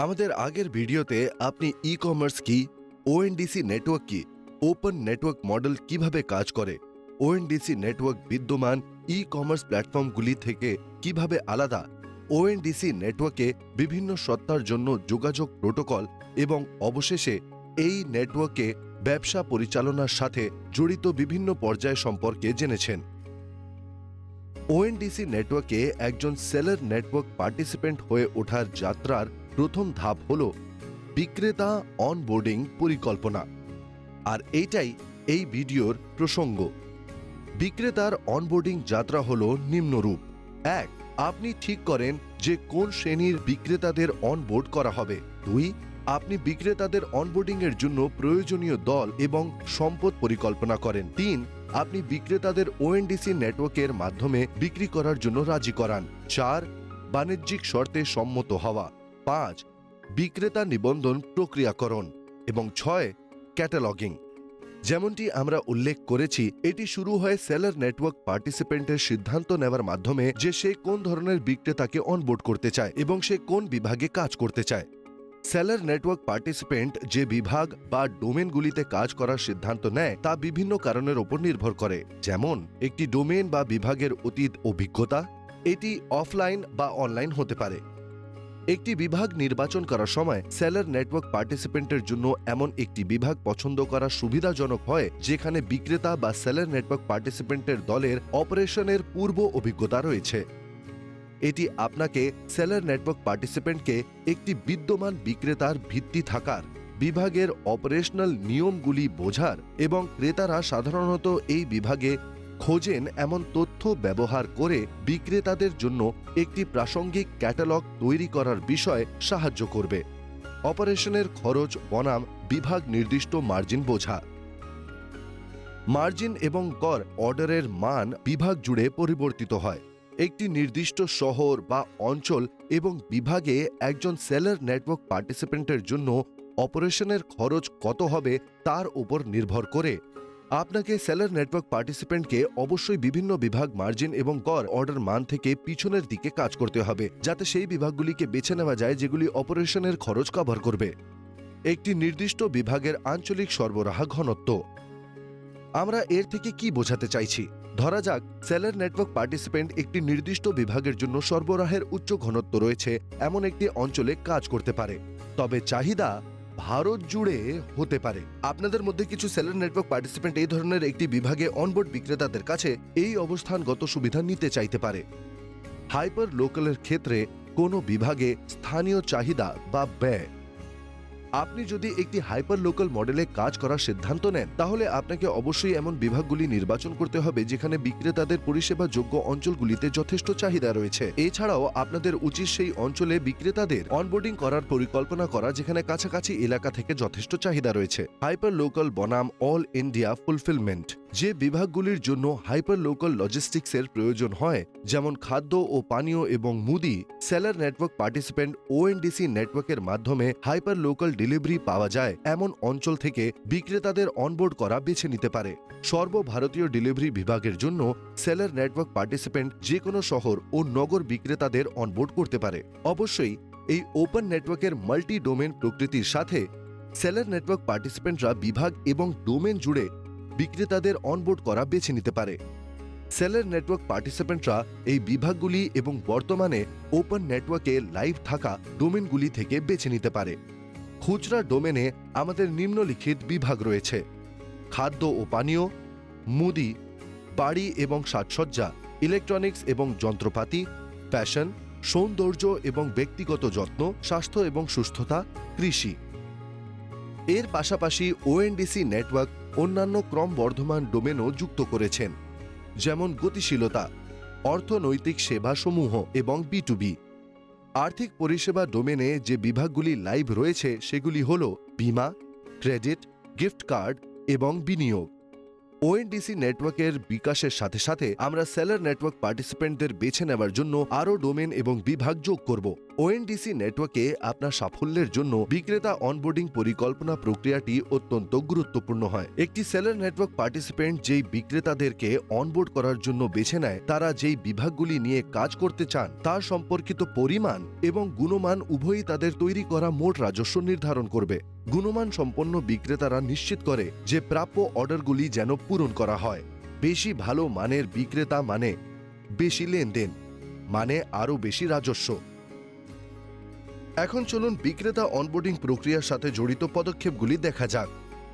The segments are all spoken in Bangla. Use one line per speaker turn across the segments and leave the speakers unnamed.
আমাদের আগের ভিডিওতে আপনি ই কমার্স কি ওএনডিসি নেটওয়ার্ক কি ওপেন নেটওয়ার্ক মডেল কীভাবে কাজ করে ওএনডিসি নেটওয়ার্ক বিদ্যমান ই কমার্স প্ল্যাটফর্মগুলি থেকে কীভাবে আলাদা ওএনডিসি নেটওয়ার্কে বিভিন্ন সত্তার জন্য যোগাযোগ প্রোটোকল এবং অবশেষে এই নেটওয়ার্কে ব্যবসা পরিচালনার সাথে জড়িত বিভিন্ন পর্যায় সম্পর্কে জেনেছেন। ওএনডিসি নেটওয়ার্কে একজন সেলার নেটওয়ার্ক পার্টিসিপেন্ট হয়ে ওঠার যাত্রার প্রথম ধাপ হল বিক্রেতা অনবোর্ডিং পরিকল্পনা। আর এইটাই এই ভিডিওর প্রসঙ্গ। বিক্রেতার অনবোর্ডিং যাত্রা হল নিম্নরূপ। এক, আপনি ঠিক করেন যে কোন শ্রেণির বিক্রেতাদের অনবোর্ড করা হবে। দুই, আপনি বিক্রেতাদের অনবোর্ডিং এর জন্য প্রয়োজনীয় দল এবং সম্পদ পরিকল্পনা করেন। তিন, আপনি বিক্রেতাদের ওএনডিসি নেটওয়ার্কের মাধ্যমে বিক্রি করার জন্য রাজি করান। চার, বাণিজ্যিক শর্তে সম্মত হওয়া। পাঁচ, বিক্রেতা নিবন্ধন প্রক্রিয়াকরণ এবং ছয়, ক্যাটালগিং। যেমনটি আমরা উল্লেখ করেছি, এটি শুরু হয় সেলার নেটওয়ার্ক পার্টিসিপেন্টের সিদ্ধান্ত নেওয়ার মাধ্যমে যে সে কোন ধরনের বিক্রেতাকে অনবোর্ড করতে চায় এবং সে কোন বিভাগে কাজ করতে চায়। সেলার নেটওয়ার্ক পার্টিসিপেন্ট যে বিভাগ বা ডোমেনগুলিতে কাজ করার সিদ্ধান্ত নেয়, তা বিভিন্ন কারণের উপর নির্ভর করে। যেমন, একটি ডোমেন বা বিভাগের অতীত অভিজ্ঞতা, এটি অফলাইন বা অনলাইন হতে পারে। একটি বিভাগ নির্বাচন করার সময় সেলার নেটওয়ার্ক পার্টিসিপেন্টের জন্য এমন একটি বিভাগ পছন্দ করা সুবিধাজনক হয়, যেখানে বিক্রেতা বা সেলার নেটওয়ার্ক পার্টিসিপেন্টের দলের অপারেশনের পূর্ব অভিজ্ঞতা রয়েছে। এটি আপনাকে সেলার নেটওয়ার্ক পার্টিসিপেন্টকে একটি বিদ্যমান বিক্রেতার ভিত্তি থাকার, বিভাগের অপারেশনাল নিয়মগুলি বোঝার এবং ক্রেতারা সাধারণত এই বিভাগে খোঁজেন এমন তথ্য ব্যবহার করে বিক্রেতাদের জন্য একটি প্রাসঙ্গিক ক্যাটালগ তৈরি করার বিষয়ে সাহায্য করবে। অপারেশনের খরচ, বনাম, বিভাগ নির্দিষ্ট মার্জিন বোঝা। মার্জিন এবং কর অর্ডারের মান বিভাগ জুড়ে পরিবর্তিত হয়। একটি নির্দিষ্ট শহর বা অঞ্চল এবং বিভাগে একজন সেলার নেটওয়ার্ক পার্টিসিপেন্টের জন্য অপারেশনের খরচ কত হবে তার উপর নির্ভর করে। আপনাকে সেলার নেটওয়ার্ক পার্টিসিপেন্টকে অবশ্যই বিভিন্ন বিভাগ মার্জিন এবং কর অর্ডার মান থেকে পিছনের দিকে কাজ করতে হবে, যাতে সেই বিভাগগুলিকে বেছে নেওয়া যায় যেগুলি অপারেশনের খরচ কভার করবে। একটি নির্দিষ্ট বিভাগের আঞ্চলিক সরবরাহ ঘনত্ব। আমরা এর থেকে কি বোঝাতে চাইছি? ধরা যাক সেলার নেটওয়ার্ক পার্টিসিপেন্ট একটি নির্দিষ্ট বিভাগের জন্য সরবরাহের উচ্চ ঘনত্ব রয়েছে, এমন একটি অঞ্চলে কাজ করতে পারে। তবে চাহিদা ভারত জুড়ে হতে পারে। আপনাদের মধ্যে কিছু সেলার নেটওয়ার্ক পার্টিসিপেন্ট এই ধরনের একটি বিভাগে অনবোর্ড বিক্রেতাদের কাছে এই অবস্থানগত সুবিধা নিতে চাইতে পারে। হাইপার লোকালের ক্ষেত্রে কোনো বিভাগে স্থানীয় চাহিদা বা ব্যয় আপনি যদি একটি হাইপার লোকাল মডেলে কাজ করার সিদ্ধান্ত নেন, তাহলে আপনাকে অবশ্যই এমন বিভাগগুলি নির্বাচন করতে হবে যেখানে বিক্রেতাদের পরিষেবা যোগ্য অঞ্চলগুলিতে যথেষ্ট চাহিদা রয়েছে। এছাড়াও আপনাদের উচিত সেই অঞ্চলে বিক্রেতাদের অনবোর্ডিং করার পরিকল্পনা করা, যেখানে কাছাকাছি এলাকা থেকে যথেষ্ট চাহিদা রয়েছে। হাইপার লোকাল বনাম অল ইন্ডিয়া ফুলফিলমেন্ট, যে বিভাগগুলির জন্য হাইপার লোকাল লজিস্টিক্সের প্রয়োজন হয়, যেমন খাদ্য ও পানীয় এবং মুদি, সেলার নেটওয়ার্ক পার্টিসিপেন্ট ওএনডিসি নেটওয়ার্কের মাধ্যমে হাইপার লোকাল ডেলিভারি পাওয়া যায়, এমন অঞ্চল থেকে বিক্রেতাদের অনবোর্ড করা বেছে নিতে পারে। সর্বভারতীয় ডেলিভারি বিভাগের জন্য সেলার নেটওয়ার্ক পার্টিসিপেন্ট যে কোনো শহর ও নগর বিক্রেতাদের অনবোর্ড করতে পারে। অবশ্যই, এই ওপেন নেটওয়ার্কের মাল্টি ডোমেন প্রকৃতির সাথে সেলার নেটওয়ার্ক পার্টিসিপেন্টরা বিভাগ এবং ডোমেন জুড়ে বিক্রেতাদের অনবোর্ড করা বেছে নিতে পারে। সেলার নেটওয়ার্ক পার্টিসিপেন্টরা এই বিভাগগুলি এবং বর্তমানে ওপেন নেটওয়ার্কে লাইভ থাকা ডোমেনগুলি থেকে বেছে নিতে পারে। খুচরা ডোমেনে আমাদের নিম্নলিখিত বিভাগ রয়েছে। খাদ্য ও পানীয়, মুদি, বাড়ি এবং সাজসজ্জা ইলেকট্রনিক্স এবং যন্ত্রপাতি ফ্যাশন সৌন্দর্য এবং ব্যক্তিগত যত্ন, স্বাস্থ্য এবং সুস্থতা, কৃষি। এর পাশাপাশি ওএনডিসি নেটওয়ার্ক অন্যান্য ক্রমবর্ধমান ডোমেনও যুক্ত করেছেন, যেমন গতিশীলতা, অর্থনৈতিক সেবাসমূহ এবং বিটুবি আর্থিক পরিষেবা ডোমেনে যে বিভাগগুলি লাইভ রয়েছে সেগুলি হল বিমা, ক্রেডিট, গিফট কার্ড এবং বিনিয়োগ। ওএনডিসি নেটওয়ার্কের বিকাশের সাথে সাথে আমরা সেলার নেটওয়ার্ক পার্টিসিপেন্টদের বেছে নেওয়ার জন্য আরও ডোমেন এবং বিভাগ যোগ করব। ওএনডিসি নেটওয়ার্কে আপনার সাফল্যের জন্য বিক্রেতা অনবোর্ডিং পরিকল্পনা প্রক্রিয়াটি অত্যন্ত গুরুত্বপূর্ণ হয়। একটি সেলার নেটওয়ার্ক পার্টিসিপেন্ট যেই বিক্রেতাদেরকে অনবোর্ড করার জন্য বেছে নেয়, তারা যেই বিভাগগুলি নিয়ে কাজ করতে চান, তার সম্পর্কিত পরিমাণ এবং গুণমান উভয়ই তাদের তৈরি করা মোট রাজস্ব নির্ধারণ করবে। গুণমান সম্পন্ন বিক্রেতারা নিশ্চিত করে যে প্রাপ্য অর্ডারগুলি যেন পূরণ করা হয়। বেশি ভালো মানের বিক্রেতা মানে বেশি লেনদেন মানে আরও বেশি রাজস্ব। এখন চলুন বিক্রেতা অনবোর্ডিং প্রক্রিয়ার সাথে জড়িত পদক্ষেপগুলি দেখা যাক।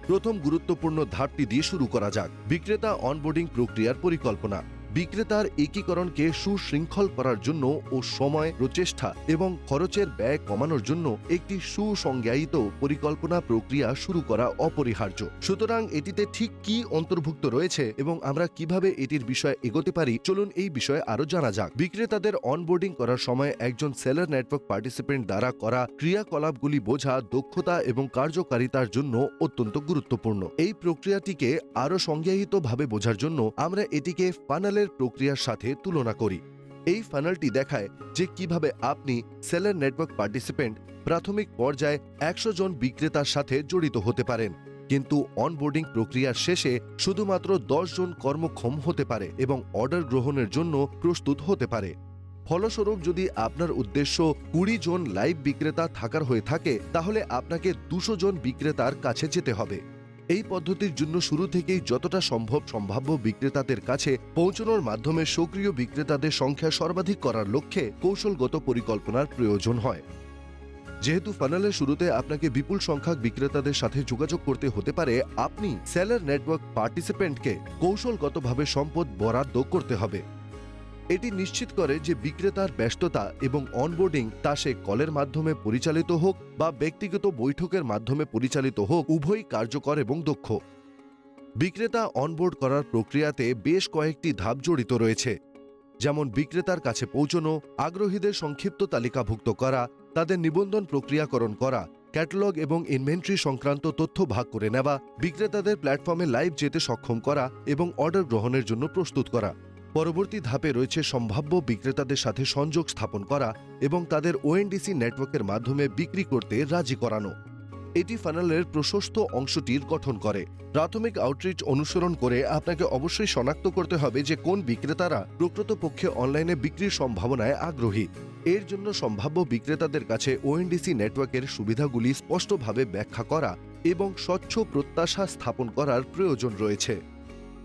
প্রথম গুরুত্বপূর্ণ ধাপটি দিয়ে শুরু করা যাক। বিক্রেতা অনবোর্ডিং প্রক্রিয়ার পরিকল্পনা। বিক্রেতার একীকরণকে সুশৃঙ্খল করার জন্য ও সময়, প্রচেষ্টা এবং খরচের ব্যয় কমানোর জন্য একটি সুসংজ্ঞায়িত পরিকল্পনা প্রক্রিয়া শুরু করা অপরিহার্য। সুতরাং এটিতে ঠিক কি অন্তর্ভুক্ত রয়েছে এবং আমরা কীভাবে এটির বিষয়ে এগোতে পারি, চলুন এই বিষয়ে আরও জানা যাক। বিক্রেতাদের অনবোর্ডিং করার সময় একজন সেলার নেটওয়ার্ক পার্টিসিপেন্ট দ্বারা করা ক্রিয়াকলাপগুলি বোঝা, দক্ষতা এবং কার্যকারিতার জন্য অত্যন্ত গুরুত্বপূর্ণ। এই প্রক্রিয়াটিকে আরও সংজ্ঞায়িতভাবে বোঝার জন্য আমরা এটিকে ফানেলের প্রক্রিয়ার সাথে তুলনা করি। এই ফানেলটি দেখায় যে কীভাবে আপনি সেলার নেটওয়ার্ক পার্টিসিপেন্ট প্রাথমিক পর্যায়ে একশো জন বিক্রেতার সাথে জড়িত হতে পারেন। কিন্তু অনবোর্ডিং প্রক্রিয়ার শেষে শুধুমাত্র দশ জন কর্মক্ষম হতে পারে এবং অর্ডার গ্রহণের জন্য প্রস্তুত হতে পারে। ফলস্বরূপ যদি আপনার উদ্দেশ্য কুড়ি জন লাইভ বিক্রেতা থাকার হয়ে থাকে, তাহলে আপনাকে দুশো জন বিক্রেতার কাছে যেতে হবে। এই পদ্ধতির জন্য শুরু থেকেই যতটা সম্ভব সম্ভাব্য বিক্রেতাদের কাছে পৌঁছানোর মাধ্যমে সক্রিয় বিক্রেতাদের সংখ্যা সর্বাধিক করার লক্ষ্যে কৌশলগত পরিকল্পনার প্রয়োজন হয়। যেহেতু ফানেলের শুরুতে আপনাকে বিপুল সংখ্যক বিক্রেতাদের সাথে যোগাযোগ করতে হতে পারে, আপনি সেলার নেটওয়ার্ক পার্টিসিপেন্টকে কৌশলগতভাবে সম্পদ বরাদ্দ করতে হবে। এটি নিশ্চিত করে যে বিক্রেতার ব্যস্ততা এবং অনবোর্ডিং তা সে কলের মাধ্যমে পরিচালিত হোক বা ব্যক্তিগত বৈঠকের মাধ্যমে পরিচালিত হোক উভয়ই কার্যকর এবং দক্ষ। বিক্রেতা অনবোর্ড করার প্রক্রিয়াতে বেশ কয়েকটি ধাপ জড়িত রয়েছে, যেমন বিক্রেতার কাছে পৌঁছনো, আগ্রহীদের সংক্ষিপ্ত তালিকাভুক্ত করা, তাদের নিবন্ধন প্রক্রিয়াকরণ করা, ক্যাটালগ এবং ইনভেন্টরি সংক্রান্ত তথ্য ভাগ করে নেওয়া, বিক্রেতাদের প্ল্যাটফর্মে লাইভ যেতে সক্ষম করা এবং অর্ডার গ্রহণের জন্য প্রস্তুত করা। পরবর্তী ধাপে রয়েছে সম্ভাব্য বিক্রেতাদের সাথে সংযোগ স্থাপন করা এবং তাদের ওএনডিসি নেটওয়ার্কের মাধ্যমে বিক্রি করতে রাজি করানো। এটি ফানেলের প্রশস্ত অংশটির গঠন করে। প্রাথমিক আউটরিচ অনুসরণ করে আপনাকে অবশ্যই শনাক্ত করতে হবে যে কোন বিক্রেতারা প্রকৃতপক্ষে অনলাইনে বিক্রির সম্ভাবনায় আগ্রহী। এর জন্য সম্ভাব্য বিক্রেতাদের কাছে ওএনডিসি নেটওয়ার্কের সুবিধাগুলি স্পষ্টভাবে ব্যাখ্যা করা এবং স্বচ্ছ প্রত্যাশা স্থাপন করার প্রয়োজন রয়েছে।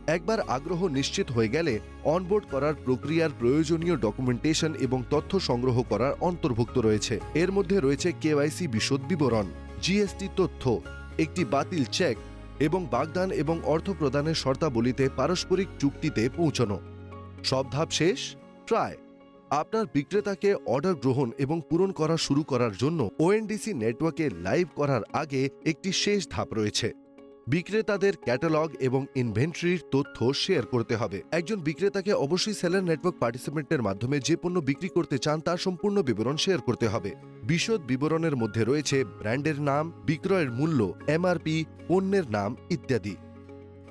একবার আগ্রহ নিশ্চিত হয়ে গেলে অনবোর্ড করার প্রক্রিয়ার প্রয়োজনীয় ডকুমেন্টেশন এবং তথ্য সংগ্রহ করার অন্তর্ভুক্ত রয়েছে। এর মধ্যে রয়েছে কেওয়াইসি বিশদ বিবরণ জিএসটি তথ্য, একটি বাতিল চেক এবং বাগদান এবং অর্থ প্রদানের শর্তাবলীতে পারস্পরিক চুক্তিতে পৌঁছানো। সব ধাপ শেষ? ট্রায় আপনার বিক্রেতাকে অর্ডার গ্রহণ এবং পূরণ করা শুরু করার জন্য ওএনডিসি নেটওয়ার্কে লাইভ করার আগে একটি শেষ ধাপ রয়েছে। বিক্রেতাদের ক্যাটালগ এবং ইনভেন্টরির তথ্য শেয়ার করতে হবে। একজন বিক্রেতাকে অবশ্যই সেলার নেটওয়ার্ক পার্টিসিপেন্টের মাধ্যমে যে পণ্য বিক্রি করতে চান, তার সম্পূর্ণ বিবরণ শেয়ার করতে হবে। বিশদ বিবরণের মধ্যে রয়েছে ব্র্যান্ডের নাম, বিক্রয়ের মূল্য, এমআরপি, পণ্যের নাম ইত্যাদি।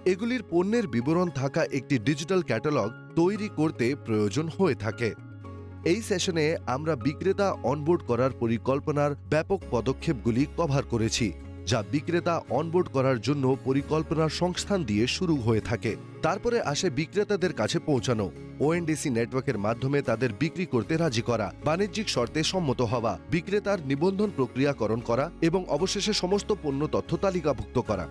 এগুলির পণ্যের বিবরণ থাকা একটি ডিজিটাল ক্যাটালগ তৈরি করতে প্রয়োজন হয়ে থাকে। এই সেশনে আমরা বিক্রেতা অনবোর্ড করার পরিকল্পনার ব্যাপক পদক্ষেপগুলি কভার করেছি। যা বিক্রেতা অনবোর্ড করার জন্য পরিকল্পনার সংস্থান দিয়ে শুরু হয়ে থাকে। তারপরে আসে বিক্রেতাদের কাছে পৌঁছানো। ওএনডিসি নেটওয়ার্কের মাধ্যমে তাদের বিক্রি করতে রাজি করা, বাণিজ্যিক শর্তে সম্মত হওয়া, বিক্রেতার নিবন্ধন প্রক্রিয়াকরণ করা এবং অবশেষে সমস্ত পণ্য তথ্য তালিকাভুক্ত করা।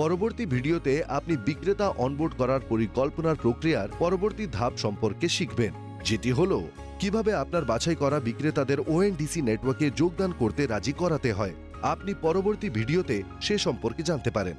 পরবর্তী ভিডিওতে আপনি বিক্রেতা অনবোর্ড করার পরিকল্পনার প্রক্রিয়ার পরবর্তী ধাপ সম্পর্কে শিখবেন, যেটি হল কীভাবে আপনার বাছাই করা বিক্রেতাদের ওএনডিসি নেটওয়ার্কে যোগদান করতে রাজি করাতে হয়। আপনি পরবর্তী ভিডিওতে সে সম্পর্কে জানতে পারেন।